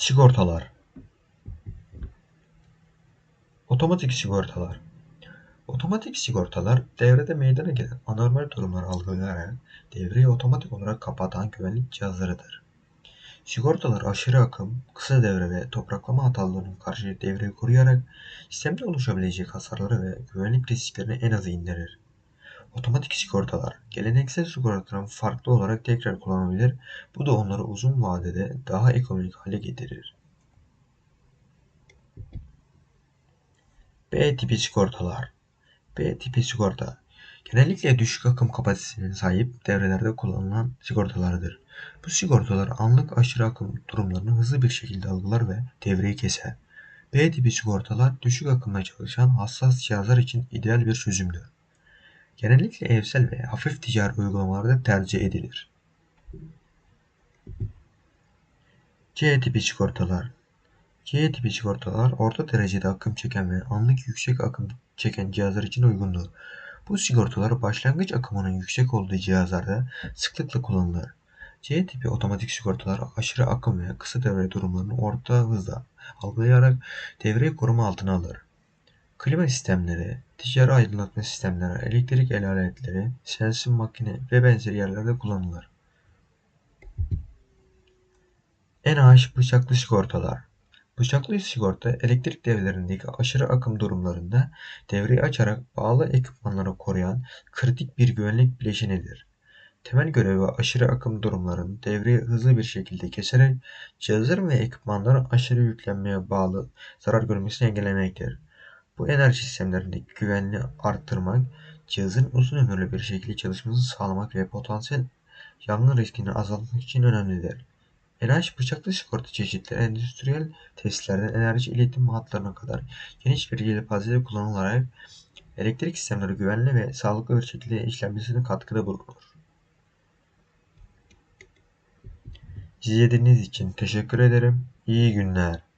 Sigortalar Otomatik sigortalar Otomatik sigortalar devrede meydana gelen anormal durumları algılayarak devreyi otomatik olarak kapatan güvenlik cihazlarıdır. Sigortalar aşırı akım, kısa devre ve topraklama hatalarının karşı devreyi koruyarak sistemde oluşabilecek hasarları ve güvenlik risklerini en aza indirir. Otomatik sigortalar geleneksel sigortadan farklı olarak tekrar kullanılabilir. Bu da onları uzun vadede daha ekonomik hale getirir. B tipi sigortalar B tipi sigorta genellikle düşük akım kapasitesine sahip devrelerde kullanılan sigortalardır. Bu sigortalar anlık aşırı akım durumlarını hızlı bir şekilde algılar ve devreyi keser. B tipi sigortalar düşük akımda çalışan hassas cihazlar için ideal bir çözümdür. Genellikle evsel ve hafif ticari uygulamalarda tercih edilir. C tipi sigortalar C tipi sigortalar orta derecede akım çeken ve anlık yüksek akım çeken cihazlar için uygundur. Bu sigortalar başlangıç akımının yüksek olduğu cihazlarda sıklıkla kullanılır. C tipi otomatik sigortalar aşırı akım ve kısa devre durumlarını orta hızla algılayarak devreyi koruma altına alır. Klima sistemleri, ticari aydınlatma sistemleri, elektrik el aletleri, sensim makine ve benzeri yerlerde kullanılır. NH bıçaklı sigortalar Bıçaklı sigorta elektrik devrelerindeki aşırı akım durumlarında devreyi açarak bağlı ekipmanları koruyan kritik bir güvenlik bileşenidir. Temel görevi aşırı akım durumlarında devreyi hızlı bir şekilde keserek cihazların ve ekipmanların aşırı yüklenmeye bağlı zarar görmesini engellemektir. Bu enerji sistemlerindeki güvenliği arttırmak, cihazın uzun ömürlü bir şekilde çalışmasını sağlamak ve potansiyel yangın riskini azaltmak için önemlidir. NH bıçaklı sigorta çeşitleri endüstriyel testlerden enerji iletim hatlarına kadar geniş bir yelpazede kullanılarak elektrik sistemleri güvenli ve sağlıklı bir şekilde işlenmesine katkıda bulunur. İzlediğiniz için teşekkür ederim. İyi günler.